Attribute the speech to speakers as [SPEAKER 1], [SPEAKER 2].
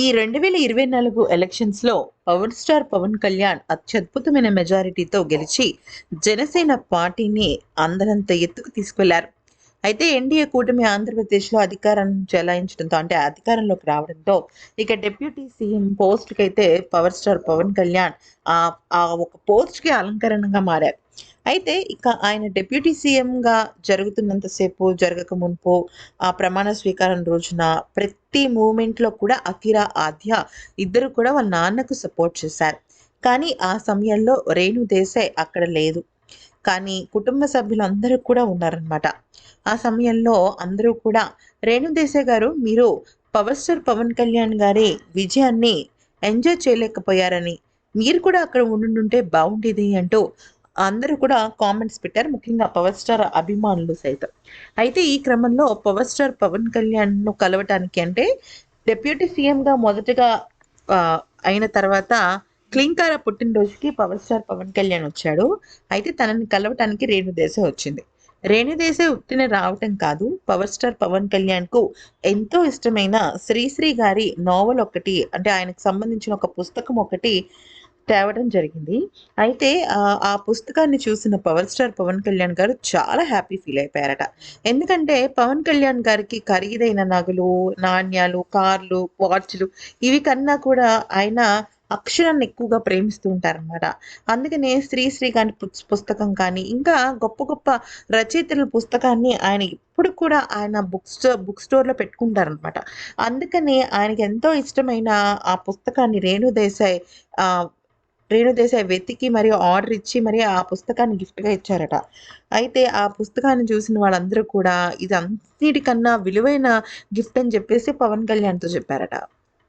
[SPEAKER 1] ఈ రెండు వేల ఇరవై నాలుగు ఎలక్షన్స్లో పవర్ స్టార్ పవన్ కళ్యాణ్ అత్యద్భుతమైన మెజారిటీతో గెలిచి జనసేన పార్టీని అందరంత ఎత్తుకు తీసుకెళ్ళారు. అయితే ఎన్డీఏ కూటమి ఆంధ్రప్రదేశ్లో అధికారం చెలాయించడంతో అంటే అధికారంలోకి రావడంతో ఇక డిప్యూటీ సీఎం పోస్ట్కి అయితే పవర్ స్టార్ పవన్ కళ్యాణ్ ఆ ఆ ఒక పోస్ట్కి అలంకరణగా మారారు. అయితే ఇక ఆయన డిప్యూటీ సీఎంగా జరుగుతున్నంతసేపు జరగక మున్పు ఆ ప్రమాణ స్వీకారం రోజున ప్రతి మూమెంట్లో కూడా అఖిరా ఆద్య ఇద్దరు కూడా వాళ్ళ నాన్నకు సపోర్ట్ చేశారు. కానీ ఆ సమయంలో రేణు దేశాయ్ అక్కడ లేదు. కానీ కుటుంబ సభ్యులు అందరూ కూడా ఉన్నారనమాట ఆ సమయంలో అందరూ కూడా రేణు దేశాయ్ గారు మీరు పవర్ స్టార్ పవన్ కళ్యాణ్ గారి విజయాన్ని ఎంజాయ్ చేయలేకపోయారని మీరు కూడా అక్కడ ఉండుంటే బాగుండేది అంటూ అందరూ కూడా కామెంట్స్ పెట్టారు. ముఖ్యంగా పవర్ స్టార్ అభిమానులు సైతం. అయితే ఈ క్రమంలో పవర్ స్టార్ పవన్ కళ్యాణ్ను కలవటానికి అంటే డెప్యూటీ సీఎంగా మొదటగా అయిన తర్వాత క్లింకార పుట్టినరోజుకి పవర్ స్టార్ పవన్ కళ్యాణ్ వచ్చాడు. అయితే తనని కలవటానికి రేణుదేశ వచ్చింది. రేణుదేశ ఉట్టిన రావటం కాదు. పవర్ స్టార్ పవన్ కళ్యాణ్కు ఎంతో ఇష్టమైన శ్రీశ్రీ గారి నావల్ ఒకటి అంటే ఆయనకు సంబంధించిన ఒక పుస్తకం ఒకటి తేవడం జరిగింది. అయితే ఆ, పుస్తకాన్ని చూసిన పవర్ స్టార్ పవన్ కళ్యాణ్ గారు చాలా హ్యాపీ ఫీల్ అయిపోయారట. ఎందుకంటే పవన్ కళ్యాణ్ గారికి ఖరీదైన నగలు నాణ్యాలు కార్లు వాచ్లు ఇవి కన్నా కూడా ఆయన అక్షరాన్ని ఎక్కువగా ప్రేమిస్తూ ఉంటారనమాట అందుకనే శ్రీ శ్రీకాంత్ పుస్తకం కానీ ఇంకా గొప్ప గొప్ప రచయితల పుస్తకాన్ని ఆయన ఇప్పుడు కూడా ఆయన బుక్ స్టోర్ బుక్ స్టోర్లో పెట్టుకుంటారనమాట అందుకని ఆయనకి ఎంతో ఇష్టమైన ఆ పుస్తకాన్ని రేణు దేశాయ్ ఆ, రేణు దేశాయ్ వెతికి మరియు ఆర్డర్ ఇచ్చి మరి ఆ పుస్తకాన్ని గిఫ్ట్గా ఇచ్చారట. అయితే ఆ పుస్తకాన్ని చూసిన వాళ్ళందరూ కూడా ఇది అన్నిటికన్నా విలువైన గిఫ్ట్ అని చెప్పేసి పవన్ కళ్యాణ్తో చెప్పారట.